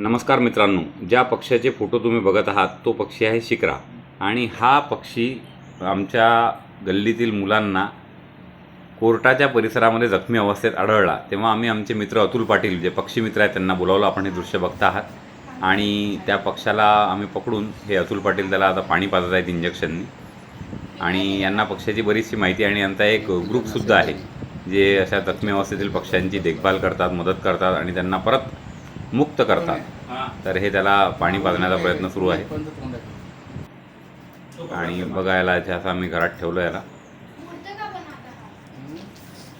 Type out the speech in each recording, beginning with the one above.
नमस्कार मित्रांनो ज्या पक्ष्याचे फोटो तुम्ही बघत आहात तो पक्षी आहे शिकरा. आणि हा पक्षी आमच्या गल्लीतील मुलांना कोर्टाच्या परिसरामध्ये जखमी अवस्थेत आढळला. तेव्हा आम्ही आमचे मित्र अतुल पाटील जे पक्षी मित्र आहेत त्यांना बोलावलं. आपण हे दृश्य बघता आहात. आणि त्या पक्षाला आम्ही पकडून हे अतुल पाटील त्याला आता पाणी पाजत आहेत इंजेक्शननी. आणि यांना पक्षाची बरीचशी माहिती आणि यांचा एक ग्रुपसुद्धा आहे जे अशा जखमी अवस्थेतील पक्ष्यांची देखभाल करतात मदत करतात. आणि त्यांना परत मुक्त करतात. तर हे त्याला पाणी पाजण्याचा प्रयत्न सुरू आहे. आणि बघायला याच्या असं आम्ही घरात ठेवलं याला.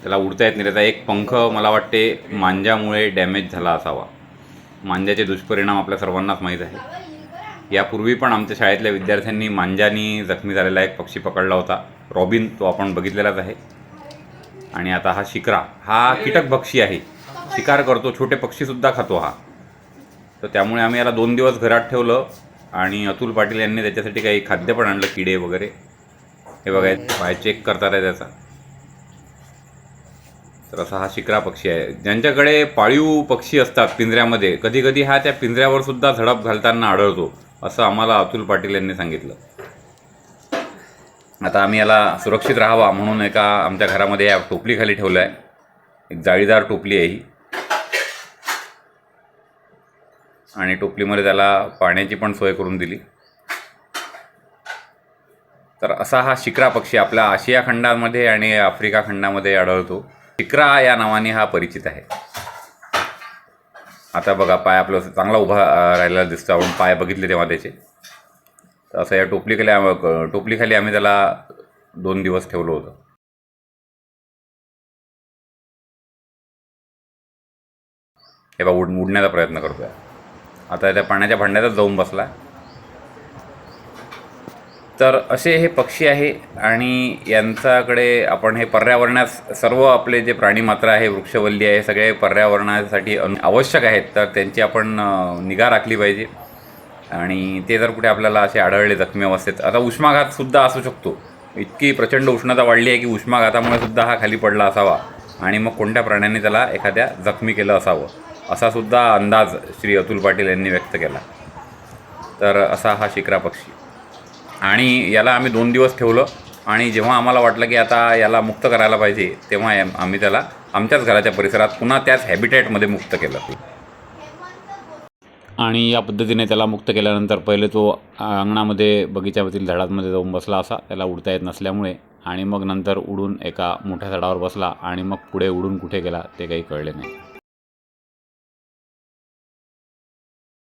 त्याला उडता येत नाही. त्याचा एक पंख मला वाटते मांजामुळे डॅमेज झाला असावा. मांजाचे दुष्परिणाम आपल्या सर्वांनाच माहीत आहे यापूर्वी पण आमच्या शाळेतल्या विद्यार्थ्यांनी मांजानी जखमी झालेला एक पक्षी पकडला होता. रॉबिन तो आपण बघितलेलाच आहे. आणि आता हा शिकरा हा कीटक पक्षी आहे. शिकार करतो छोटे पक्षीसुद्धा खातो हा. तर त्यामुळे आम्ही याला दोन दिवस घरात ठेवलं आणि अतुल पाटील यांनी त्याच्यासाठी काही खाद्य पण आणलं किडे वगैरे. हे बघाय पाय चेक करतात आहे त्याचा. तर असा हा शिकरा पक्षी आहे. ज्यांच्याकडे पाळीव पक्षी असतात पिंजऱ्यामध्ये कधी कधी हा त्या पिंजऱ्यावर सुद्धा झडप घालताना आढळतो असं आम्हाला अतुल पाटील यांनी सांगितलं. आता आम्ही याला सुरक्षित राहावा म्हणून एका आमच्या घरामध्ये या टोपलीखाली ठेवलं आहे एक जाळीदार टोपली आहे ही. आणि टोपलीमध्ये त्याला पाण्याची पण सोय करून दिली. तर असा हा शिकरा पक्षी आपल्या आशिया खंडामध्ये आणि आफ्रिका खंडामध्ये आढळतो. शिकरा या नावाने हा परिचित आहे. आता बघा पाय आपलं चांगला उभा राहिलेला दिसतो. आपण पाय बघितले तेव्हा त्याचे. तर असं या टोपलीखाली टोपलीखाली आम्ही त्याला दोन दिवस ठेवलं होतं. हे बघा उड उडण्याचा प्रयत्न करतोय. आता त्या पाण्याच्या भांड्यातच जाऊन बसला. तर असे हे पक्षी आहे आणि यांच्याकडे आपण हे पर्यावरणास सर्व आपले जे प्राणीमात्र आहे वृक्षवल्ली आहे सगळे पर्यावरणासाठी आवश्यक आहेत. तर त्यांची आपण निगा राखली पाहिजे. आणि ते जर कुठे आपल्याला असे आढळले जखमी अवस्थेत आता उष्माघातसुद्धा असू शकतो. इतकी प्रचंड उष्णता वाढली आहे की उष्माघातामुळे सुद्धा हा खाली पडला असावा. आणि मग कोणत्या प्राण्याने त्याला एखाद्या जखमी केलं असावं? असा सुद्धा अंदाज श्री अतुल पाटील यांनी व्यक्त केला. तर असा हा शिकरा पक्षी. आणि याला आम्ही दोन दिवस ठेवलं आणि जेव्हा आम्हाला वाटलं की आता याला मुक्त करायला पाहिजे तेव्हा आम्ही त्याला आमच्याच घराच्या परिसरात पुन्हा त्याच हॅबिटॅटमध्ये मुक्त केलं. आणि या पद्धतीने त्याला मुक्त केल्यानंतर पहिले तो अंगणामध्ये बगीच्यामधील झाडांमध्ये जाऊन बसला असा. त्याला उडता येत नसल्यामुळे आणि मग नंतर उडून एका मोठ्या झाडावर बसला आणि मग पुढे उडून कुठे गेला ते काही कळले नाही.